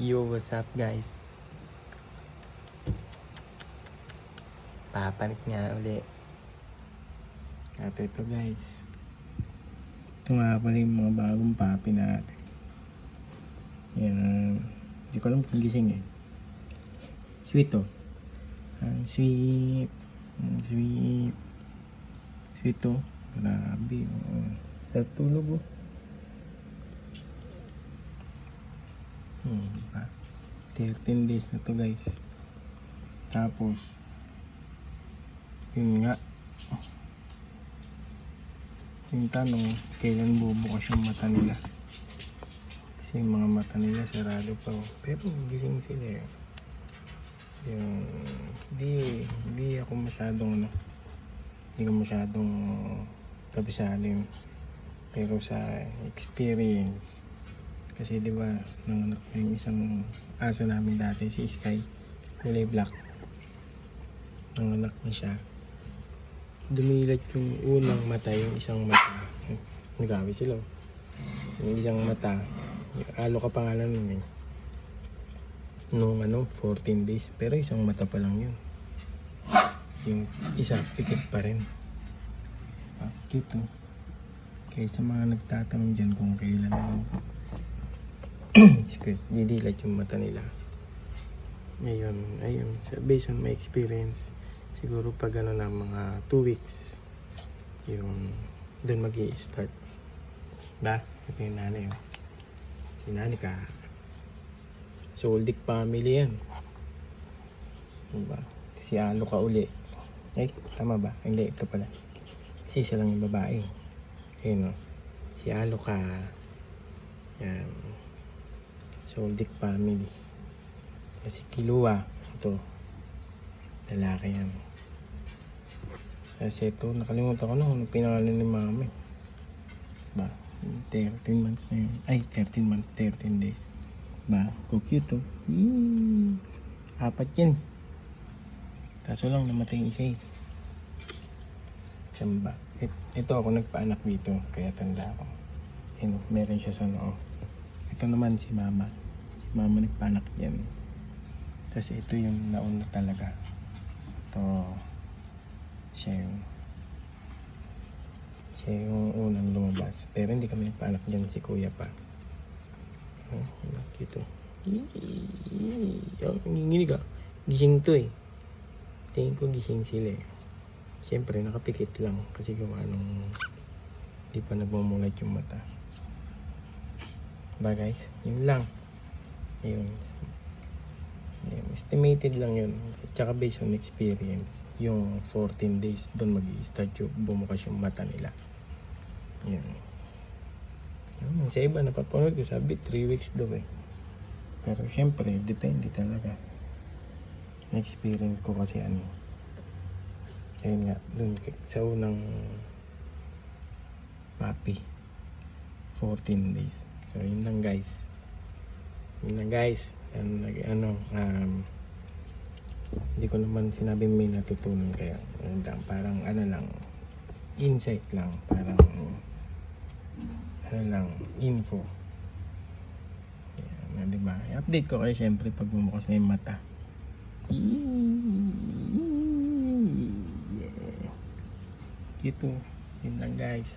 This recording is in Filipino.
Yo, what's up guys? Papanik nga uli. At ito guys. Ito nga pala yung mga bagong papi natin. Yan. Hindi ko alam kung gising eh. Sweet to. Ang sweet. Ang sweet. Sweet to. Grabe. Oh. Sarap tulog oh. Hmm, diba? 13 days na to guys. Tapos, yun nga, yung tanong, kailan bubukas yung mata nila? Kasi yung mga mata nila sarado pa. oh. Pero gising sila eh. Yung, hindi, hindi ako masyadong, ano, hindi ko masyadong kabisanin. Pero sa experience, kasi di ba, nanganak na yung isang aso namin dati, si Sky, kulay black. Nanganak na siya dumilat yung unang mata, yung isang mata. Nagawi sila. Yung isang mata, alo ka pangalan nun eh. Nung ano, 14 days. Pero isang mata pa lang yun. Yung isa, pikit pa rin. Ah, cute oh. Kaya sa mga nagtatanong dyan kung kailan ano, excuse, didilat yung mata nila. Ngayon, ayun, so based on my experience, siguro pag ano na mga 2 weeks yung doon mag start ba? ito yung nanay oh. si nanay ka Soldic family yan diba? si Alo ka uli ay tama ba? hindi ito pala kasi isa lang yung babae ayun oh. si Alo ka yan Soldic family kasi Kilua ito lalaki yan kasi ito, nakalimutan ko na kung anong pinangalan ni mama eh. Ba, 13 months na yun. Ay, 13 months, 13 days. Ba, cute oh. Yee! Apat yan. Kaso lang namatay yung isa eh. Saan ba? It- ito ako nagpaanak dito, kaya tanda ako. Oh, meron siya sa noo. Ito naman si mama. Si mama nagpaanak dyan. Tapos ito yung nauna talaga. Ito, siya yung siya yung unang lumabas. Pero hindi kami nagpaanak dyan si kuya pa. Oh, cute oh. Yung nanginginig ah. Gising to eh. Tingin ko gising sila eh. Siyempre nakapikit lang kasi gawa nung di pa nagmumulat yung mata. Ba guys? Yun lang. Ayun. Ayun. Estimated lang yun. Tsaka based on experience. Yung 14 days, doon mag start yung bumukas yung mata nila. Yun. Yun. Sa iba, napapanood ko, sabi 3 weeks daw eh. Pero syempre, depende talaga. Na-experience ko kasi ano. Ayun nga, dun sa unang papi. 14 days. So, yun lang guys. Guys. Ano, um, hindi ko naman sinabi may natutunan kaya yun lang, parang ano lang insight lang parang ano lang info Yan, di ba i-update ko kayo syempre pag bumukas na yung mata yeah. cute oh. yun lang guys